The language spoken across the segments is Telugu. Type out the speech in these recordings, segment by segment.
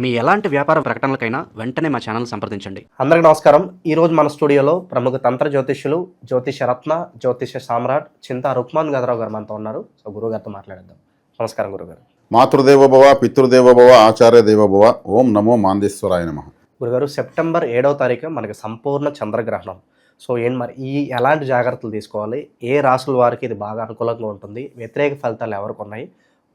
మీ ఎలాంటి వ్యాపార ప్రకటనలకైనా వెంటనే మా ఛానల్ సంప్రదించండి. అందరికీ నమస్కారం. ఈ రోజు మన స్టూడియోలో ప్రముఖ తంత్ర జ్యోతిష్యులు జ్యోతిష రత్న జ్యోతిష సామ్రాట్ చింతా రుక్మాన్ గదరావు గారు మనతో ఉన్నారు. సో గురువు గారితో మాట్లాడేద్దాం. నమస్కారం గురుగారు మాతృదేవోభవ పితృదేవోభవ ఆచార్య దేవోభవ ఓం నమో మాందేశ్వరాయ నమ. గురుగారు సెప్టెంబర్ ఏడవ తారీఖు మనకి సంపూర్ణ చంద్రగ్రహణం. సో ఏం మరి ఈ ఎలాంటి జాగ్రత్తలు తీసుకోవాలి? ఏ రాసుల వారికి ఇది బాగా అనుకూలంగా ఉంటుంది? వ్యతిరేక ఫలితాలు ఎవరికి ఉన్నాయి?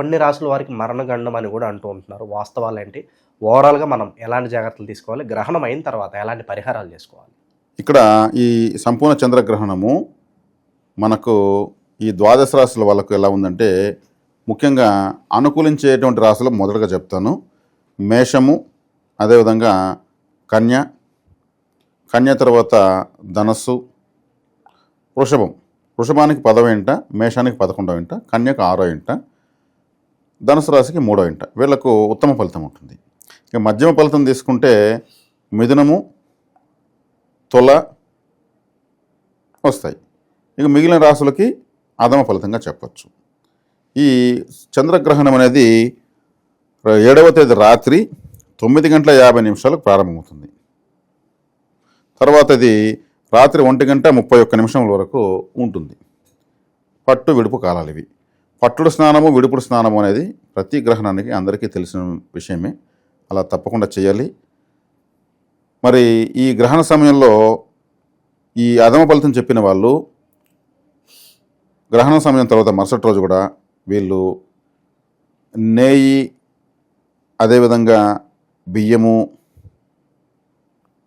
కొన్ని రాసుల వారికి మరణగండం అని కూడా అంటూ ఉంటున్నారు. వాస్తవాలు ఏంటి ఓవరాల్గా మనం ఎలాంటి జాగ్రత్తలు తీసుకోవాలి? గ్రహణం అయిన తర్వాత ఎలాంటి పరిహారాలు చేసుకోవాలి? ఇక్కడ ఈ సంపూర్ణ చంద్రగ్రహణము మనకు ఈ ద్వాదశ రాశుల వాళ్ళకు ఎలా ఉందంటే ముఖ్యంగా అనుకూలించేటువంటి రాశులు మొదటగా చెప్తాను. మేషము అదేవిధంగా కన్య కన్య తర్వాత ధనస్సు వృషభం. వృషభానికి పదవ ఇంట మేషానికి పదకొండవ ఇంట కన్యకు ఆరో ఇంట. ధనుసు రాశికి మూడో ఇంట. వీళ్ళకు ఉత్తమ ఫలితం ఉంటుంది. ఇక మధ్యమ ఫలితం తీసుకుంటే మిథునము తుల వస్తాయి. ఇక మిగిలిన రాశులకి అధమ ఫలితంగా చెప్పచ్చు. ఈ చంద్రగ్రహణం అనేది ఏడవ తేదీ రాత్రి తొమ్మిది గంటల యాభై నిమిషాలకు ప్రారంభమవుతుంది. తర్వాత ఇది రాత్రి ఒంటి గంట ముప్పై ఒక్క నిమిషం వరకు ఉంటుంది. పట్టు విడుపు కాలాలు ఇవి. పట్టుడు స్నానము విడుపుడు స్నానము అనేది ప్రతి గ్రహణానికి అందరికీ తెలిసిన విషయమే. అలా తప్పకుండా చేయాలి. మరి ఈ గ్రహణ సమయంలో ఈ అధమ ఫలితం చెప్పిన వాళ్ళు గ్రహణ సమయం తర్వాత మరుసటి రోజు కూడా వీళ్ళు నేయి అదేవిధంగా బియ్యము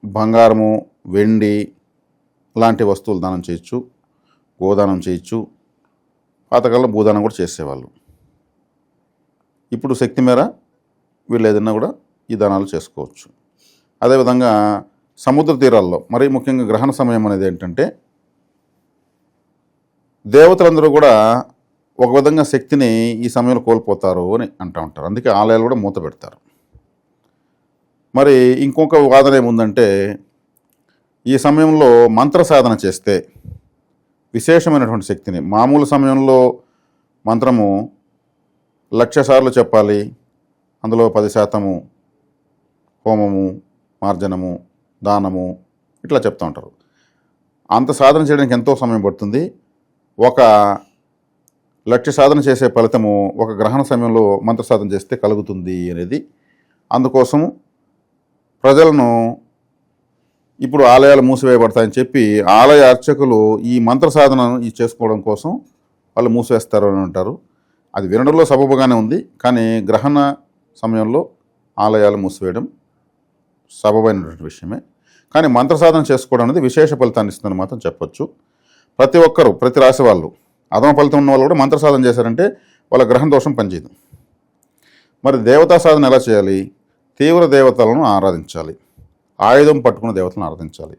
బంగారము వెండి లాంటి వస్తువులు దానం చేయొచ్చు గోదానం చేయొచ్చు. పాతకాలంలో భూదానం కూడా చేసేవాళ్ళు. ఇప్పుడు శక్తి మేర వీళ్ళు ఏదైనా కూడా ఈ దానాలు చేసుకోవచ్చు. అదేవిధంగా సముద్ర తీరాల్లో మరీ ముఖ్యంగా గ్రహణ సమయం అనేది ఏంటంటే దేవతలందరూ కూడా ఒక విధంగా శక్తిని ఈ సమయంలో కోల్పోతారు అని అంటూ ఉంటారు. అందుకే ఆలయాలు కూడా మూత పెడతారు. మరి ఇంకొక వాదన ఏముందంటే ఈ సమయంలో మంత్ర సాధన చేస్తే విశేషమైనటువంటి శక్తిని. మామూలు సమయంలో మంత్రము లక్ష సార్లు చెప్పాలి. అందులో పది శాతము హోమము మార్జనము దానము ఇట్లా చెప్తూ ఉంటారు. అంత సాధన చేయడానికి ఎంతో సమయం పడుతుంది. ఒక లక్ష్య సాధన చేసే ఫలితము ఒక గ్రహణ సమయంలో మంత్ర సాధన చేస్తే కలుగుతుంది అనేది. అందుకోసం ప్రజలను ఇప్పుడు ఆలయాలు మూసివేయబడతాయని చెప్పి ఆలయ అర్చకులు ఈ మంత్ర సాధనను ఈ చేసుకోవడం కోసం వాళ్ళు మూసివేస్తారు అని అంటారు. అది వినడంలో సబబుగానే ఉంది కానీ గ్రహణ సమయంలో ఆలయాలు మూసివేయడం సబబైనటువంటి విషయమే. కానీ మంత్ర సాధన చేసుకోవడం అనేది విశేష ఫలితాన్ని ఇస్తుందని మాత్రం చెప్పొచ్చు. ప్రతి ఒక్కరు ప్రతి రాశి వాళ్ళు అదమ ఫలితం ఉన్న వాళ్ళు కూడా మంత్ర సాధన చేశారంటే వాళ్ళ గ్రహణ దోషం పనిచేయదు. మరి దేవతా సాధన ఎలా చేయాలి? తీవ్ర దేవతలను ఆరాధించాలి. ఆయుధం పట్టుకున్న దేవతలను ఆరాధించాలి.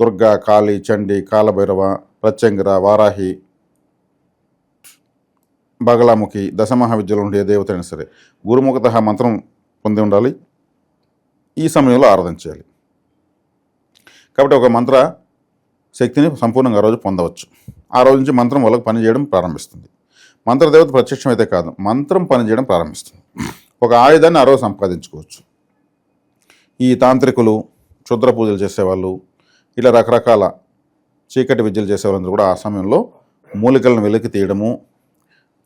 దుర్గా కాళీ చండి కాలభైరవ ప్రత్యంగిర వారాహి బగలాముఖి దశమహావిద్యలో ఉండే దేవత అయినా సరే గురుముఖత మంత్రం పొంది ఉండాలి. ఈ సమయంలో ఆరాధన చేయాలి. కాబట్టి ఒక మంత్ర శక్తిని సంపూర్ణంగా రోజు పొందవచ్చు. ఆ రోజు నుంచి మంత్రం వాళ్ళకి పనిచేయడం ప్రారంభిస్తుంది. మంత్రదేవత ప్రత్యక్షం అయితే కాదు మంత్రం పనిచేయడం ప్రారంభిస్తుంది. ఒక ఆయుధాన్ని ఆ రోజు సంపాదించుకోవచ్చు. ఈ తాంత్రికులు క్షుద్ర పూజలు చేసేవాళ్ళు ఇలా రకరకాల చీకటి విద్యలు చేసేవాళ్ళందరూ కూడా ఆ సమయంలో మూలికలను వెలికి తీయడము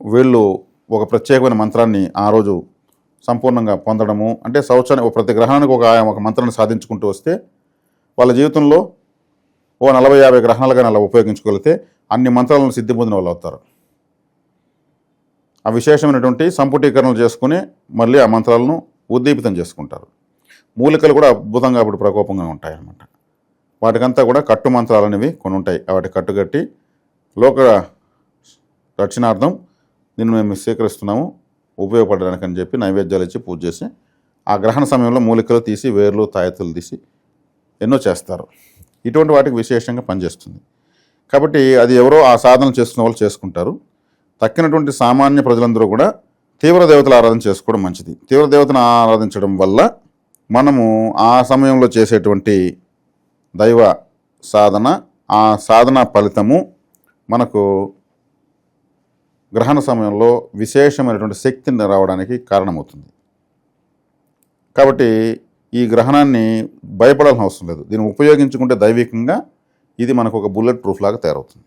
వీళ్ళు ఒక ప్రత్యేకమైన మంత్రాన్ని ఆ రోజు సంపూర్ణంగా పొందడము అంటే సంవత్సరానికి ఒక ప్రతి గ్రహానికి ఒక ఆయా ఒక మంత్రాన్ని సాధించుకుంటూ వస్తే వాళ్ళ జీవితంలో ఓ నలభై యాభై గ్రహణాలుగా అలా ఉపయోగించుకోగలిగితే అన్ని మంత్రాలను సిద్ధి పొందిన వాళ్ళు అవుతారు. ఆ విశేషమైనటువంటి సంపుటీకరణలు చేసుకుని మళ్ళీ ఆ మంత్రాలను ఉద్దీపితం చేసుకుంటారు. మూలికలు కూడా అద్భుతంగా ఇప్పుడు ప్రకోపంగా ఉంటాయన్నమాట. వాటికంతా కూడా కట్టు మంత్రాలు అనేవి కొన్ని ఉంటాయి వాటి కట్టుకట్టి లోక రక్షణార్థం దీన్ని మేము స్వీకరిస్తున్నాము ఉపయోగపడడానికి అని చెప్పి నైవేద్యాలు ఇచ్చి పూజ చేసి ఆ గ్రహణ సమయంలో మూలికలు తీసి వేర్లు తాయెత్తులు తీసి ఎన్నో చేస్తారు. ఇటువంటి వాటికి విశేషంగా పనిచేస్తుంది. కాబట్టి అది ఎవరో ఆ సాధన చేస్తున్న వాళ్ళు చేసుకుంటారు. తక్కినటువంటి సామాన్య ప్రజలందరూ కూడా తీవ్ర దేవతల ఆరాధన చేసుకోవడం మంచిది. తీవ్ర దేవతను ఆరాధించడం వల్ల మనము ఆ సమయంలో చేసేటువంటి దైవ సాధన ఆ సాధన ఫలితము మనకు గ్రహణ సమయంలో విశేషమైనటువంటి శక్తిని రావడానికి కారణమవుతుంది. కాబట్టి ఈ గ్రహణాన్ని భయపడాల్సిన అవసరం లేదు. దీన్ని ఉపయోగించుకుంటే దైవికంగా ఇది మనకు ఒక బుల్లెట్ ప్రూఫ్ లాగా తయారవుతుంది.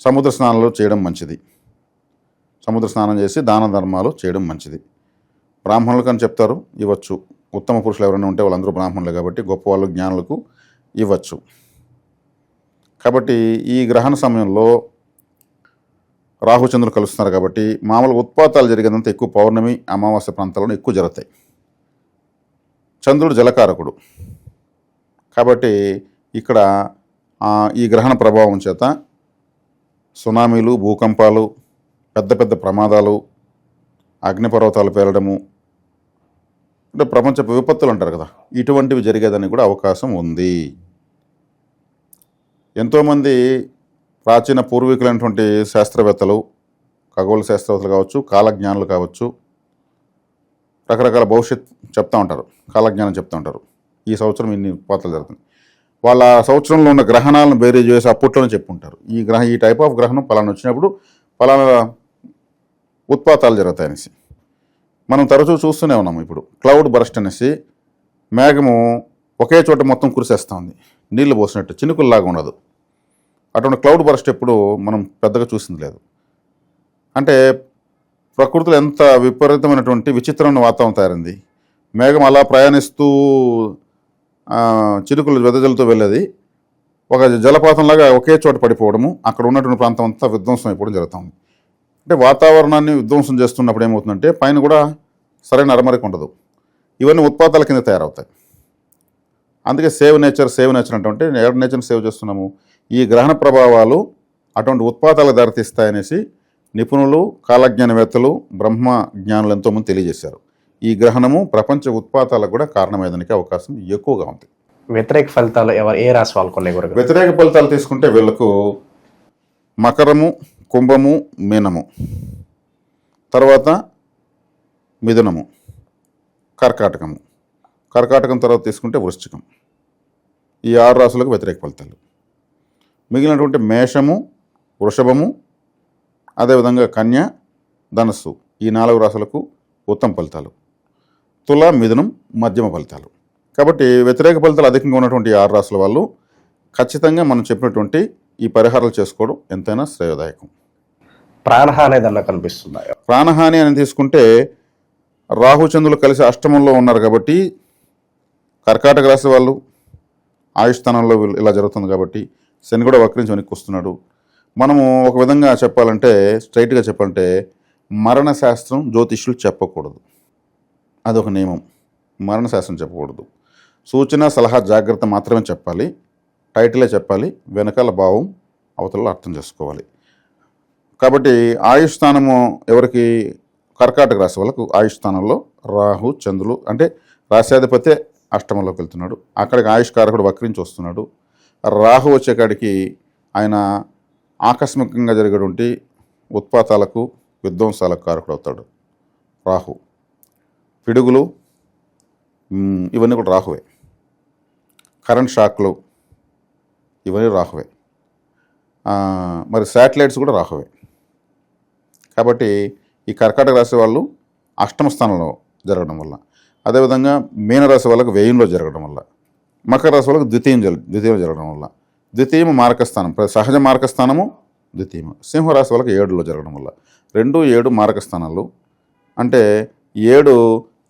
సముద్ర స్నానాలు చేయడం మంచిది. సముద్ర స్నానం చేసి దాన ధర్మాలు చేయడం మంచిది. బ్రాహ్మణులకు అని చెప్తారు ఇవ్వచ్చు. ఉత్తమ పురుషులు ఎవరైనా ఉంటే వాళ్ళందరూ బ్రాహ్మణులు కాబట్టి గొప్ప వాళ్ళు జ్ఞానులకు ఇవ్వచ్చు. కాబట్టి ఈ గ్రహణ సమయంలో రాహుచంద్రులు కలుస్తున్నారు కాబట్టి మామూలుగా ఉత్పాతాలు జరిగేదంతా ఎక్కువ పౌర్ణమి అమావాస్య ప్రాంతాల్లో ఎక్కువ జరుగుతాయి. చంద్రుడు జలకారకుడు. కాబట్టి ఇక్కడ ఈ గ్రహణ ప్రభావం చేత సునామీలు భూకంపాలు పెద్ద పెద్ద ప్రమాదాలు అగ్నిపర్వతాలు పేలడము అంటే ప్రపంచ విపత్తులు అంటారు కదా ఇటువంటివి జరిగేదని కూడా అవకాశం ఉంది. ఎంతోమంది ప్రాచీన పూర్వీకులైనటువంటి శాస్త్రవేత్తలు ఖగోళ శాస్త్రవేత్తలు కావచ్చు కాలజ్ఞానులు కావచ్చు రకరకాల భవిష్యత్ చెప్తా ఉంటారు కాలజ్ఞానం చెప్తూ ఉంటారు. ఈ సంవత్సరం ఇన్ని పాత్రలు జరుగుతుంది వాళ్ళ సంవత్సరంలో ఉన్న గ్రహణాలను బేరీ చేసి అప్పట్లోనే చెప్పుంటారు. ఈ గ్రహ ఈ టైప్ ఆఫ్ గ్రహణం పలానా వచ్చినప్పుడు పలానా ఉత్పాతాలు జరుగుతాయి అనేసి మనం తరచూ చూస్తూనే ఉన్నాము ఇప్పుడు. క్లౌడ్ బరస్ట్ అనేసి మేఘము ఒకే చోట మొత్తం కురిసేస్తుంది. నీళ్ళు పోసినట్టు చినుకుల్లాగా ఉండదు. అటువంటి క్లౌడ్ బరస్ట్ ఎప్పుడు మనం పెద్దగా చూసింది లేదు. అంటే ప్రకృతిలో ఎంత విపరీతమైనటువంటి విచిత్రమైన వాతావరణం తయారైంది. మేఘం అలా ప్రయాణిస్తూ చినుకులు వెదజల్లుతూ వెళ్ళేది. ఒక జలపాతంలాగా ఒకే చోట పడిపోవడము అక్కడ ఉన్నటువంటి ప్రాంతం అంతా విధ్వంసం అయిపోవడం జరుగుతుంది. అంటే వాతావరణాన్ని విధ్వంసం చేస్తున్నప్పుడు ఏమవుతుందంటే పైన కూడా సరైన అరమరిక ఉండదు. ఇవన్నీ ఉత్పాతాల కింద తయారవుతాయి. అందుకే సేవ్ నేచర్ సేవ్ నేచర్ అంటే ఎవరి నేచర్ని సేవ్ చేస్తున్నాము. ఈ గ్రహణ ప్రభావాలు అటువంటి ఉత్పాతాలకు దారితీస్తాయనేసి నిపుణులు కాలజ్ఞానవేత్తలు బ్రహ్మ జ్ఞానులు ఎంతోమంది తెలియజేశారు. ఈ గ్రహణము ప్రపంచ ఉత్పాతాలకు కూడా కారణమయ్యేదానికి అవకాశం ఎక్కువగా ఉంది. వ్యతిరేక ఫలితాలు ఎవరు? ఏ రాశి వాళ్ళకు వ్యతిరేక ఫలితాలు తీసుకుంటే వీళ్ళకు మకరము కుంభము మీనము. తర్వాత మిథునము కర్కాటకము. కర్కాటకం తర్వాత తీసుకుంటే వృశ్చికం. ఈ ఆరు రాసులకు వ్యతిరేక ఫలితాలు. మిగిలినటువంటి మేషము వృషభము అదేవిధంగా కన్య ధనస్సు ఈ నాలుగు రాసులకు ఉత్తమ ఫలితాలు. తుల మిథునం మధ్యమ ఫలితాలు. కాబట్టి వ్యతిరేక ఫలితాలు అధికంగా ఉన్నటువంటి ఆరు రాసుల వాళ్ళు ఖచ్చితంగా మనం చెప్పినటువంటి ఈ పరిహారాలు చేసుకోవడం ఎంతైనా శ్రేయదాయకం. ప్రాణహాని ఏదన్నా కనిపిస్తుందా? ప్రాణహాని అని తీసుకుంటే రాహుచంద్రులు కలిసి అష్టమంలో ఉన్నారు కాబట్టి కర్కాటక రాశి వాళ్ళు ఆయుష్స్థానంలో వీళ్ళు ఇలా జరుగుతుంది కాబట్టి శని కూడా వక్రించి వెనక్కి వస్తున్నాడు. మనము ఒక విధంగా చెప్పాలంటే స్ట్రైట్గా చెప్పాలంటే మరణ శాస్త్రం జ్యోతిష్యులు చెప్పకూడదు. అదొక నియమం. మరణ శాస్త్రం చెప్పకూడదు. సూచన సలహా జాగ్రత్త మాత్రమే చెప్పాలి. టైటిలే చెప్పాలి. వెనకాల భావం అవతలలో అర్థం చేసుకోవాలి. కాబట్టి ఆయుష్ స్థానము ఎవరికి? కర్కాటక రాశి వాళ్ళకు ఆయుష్ స్థానంలో రాహు చంద్రులు అంటే రాశ్యాధిపతే అష్టమంలోకి వెళ్తున్నాడు. అక్కడికి ఆయుష్కారకుడు వక్రించి వస్తున్నాడు. రాహు వచ్చేకాడికి ఆయన ఆకస్మికంగా జరిగేటువంటి ఉత్పాతాలకు విధ్వంసాలకు కారకుడు అవుతాడు. రాహు. పిడుగులు ఇవన్నీ కూడా రాహువే. కరెంట్ షాక్లు ఇవన్నీ రాహువే. మరి శాటిలైట్స్ కూడా రాహువే. కాబట్టి ఈ కర్కాటక రాశి వాళ్ళు అష్టమ స్థానంలో జరగడం వల్ల. అదేవిధంగా మీనరాశి వాళ్ళకు వ్యయంలో జరగడం వల్ల. మకర రాశి వాళ్ళకు ద్వితీయం జర ద్వితీయం జరగడం వల్ల. ద్వితీయం మారకస్థానం ప్ర- సహజ మారకస్థానము ద్వితీయము. సింహరాశి వాళ్ళకి ఏడులో జరగడం వల్ల. రెండు ఏడు మార్గస్థానాలు. అంటే ఏడు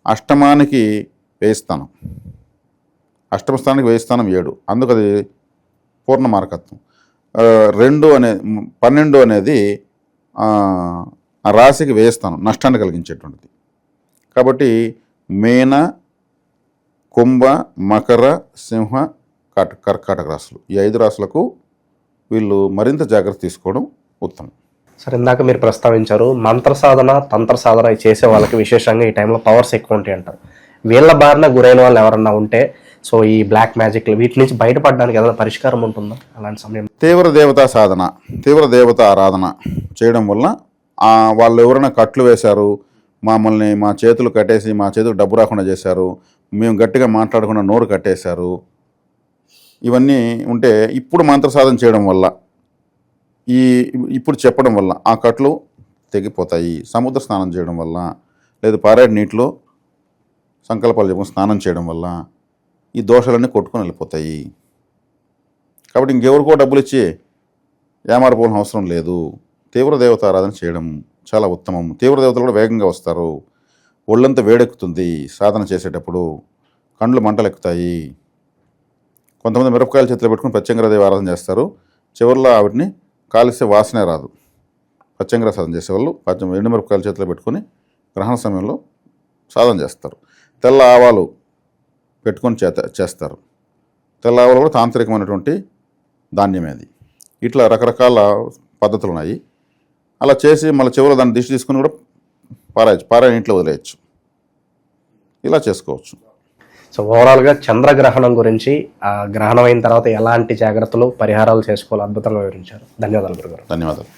అష్టమానికి వేయి స్థానం అష్టమ స్థానానికి వేయి స్థానం ఏడు. అందుకు అది పూర్ణ మారకత్వం రెండు అనే పన్నెండు అనేది ఆ, రాశికి వేయిస్తాను నష్టాన్ని కలిగించేటువంటిది. కాబట్టి మేన కుంభ మకర సింహ కట కర్కాటక రాశులు. ఈ ఐదు రాశులకు వీళ్ళు మరింత జాగ్రత్త తీసుకోవడం ఉత్తమం. సరే ఇందాక మీరు ప్రస్తావించారు మంత్ర సాధన తంత్ర సాధన చేసే వాళ్ళకి విశేషంగా ఈ టైంలో పవర్స్ ఎక్కువ ఉంటాయి అంటారు. వీళ్ళ బారిన గురైన వాళ్ళు ఎవరన్నా ఉంటే సో ఈ బ్లాక్ మ్యాజిక్ వీటి నుంచి బయటపడడానికి ఏదైనా పరిష్కారం ఉంటుందా? అలాంటి సమయం తీవ్ర దేవతా సాధన తీవ్ర దేవత ఆరాధన చేయడం వల్ల వాళ్ళు ఎవరైనా కట్లు వేశారు మమ్మల్ని మా చేతులు కట్టేసి మా చేతులు డబ్బు రాకుండా చేశారు మేము గట్టిగా మాట్లాడకుండా నోరు కట్టేశారు ఇవన్నీ ఉంటే ఇప్పుడు మంత్ర సాధన చేయడం వల్ల ఈ ఇప్పుడు చెప్పడం వల్ల ఆ కట్లు తెగిపోతాయి. సముద్ర స్నానం చేయడం వల్ల లేదా పారేడు నీటిలో సంకల్పాలు చెప్పుకుని స్నానం చేయడం వల్ల ఈ దోషాలన్నీ కొట్టుకొని వెళ్ళిపోతాయి. కాబట్టి ఇంకెవరికో డబ్బులు ఇచ్చి ఏమారిపోవడం అవసరం లేదు. తీవ్ర దేవత ఆరాధన చేయడం చాలా ఉత్తమం. తీవ్ర దేవతలు కూడా వేగంగా వస్తారు. ఒళ్ళంతా వేడెక్కుతుంది. సాధన చేసేటప్పుడు కండ్లు మంటలు ఎక్కుతాయి కొంతమంది మిరపకాయల చేతిలో పెట్టుకుని పచ్చంగరదేవి ఆరాధన చేస్తారు. చివరిలో ఆవిడని కాలిస్తే వాసనే రాదు. పచ్చంగర సాధన చేసేవాళ్ళు పచ్చ ఎండు మిరపకాయల చేతిలో పెట్టుకొని గ్రహణ సమయంలో సాధన చేస్తారు. తెల్ల ఆవాలు పెట్టుకొని చేత చేస్తారు. తెల్ల ఆవాలు కూడా తాంత్రికమైనటువంటి ధాన్యమేది ఇట్లా రకరకాల పద్ధతులు ఉన్నాయి అలా చేసి మళ్ళీ చివరిలో దాన్ని దిష్టి తీసుకుని కూడా పారాయచ్చు పారాయణ ఇంట్లో వదిలేయచ్చు. ఇలా చేసుకోవచ్చు. సో ఓవరాల్గా చంద్రగ్రహణం గురించి ఆ గ్రహణం అయిన తర్వాత ఎలాంటి జాగ్రత్తలు పరిహారాలు చేసుకోవాలో అద్భుతంగా వివరించారు. ధన్యవాదాలు గురుగారు. ధన్యవాదాలు.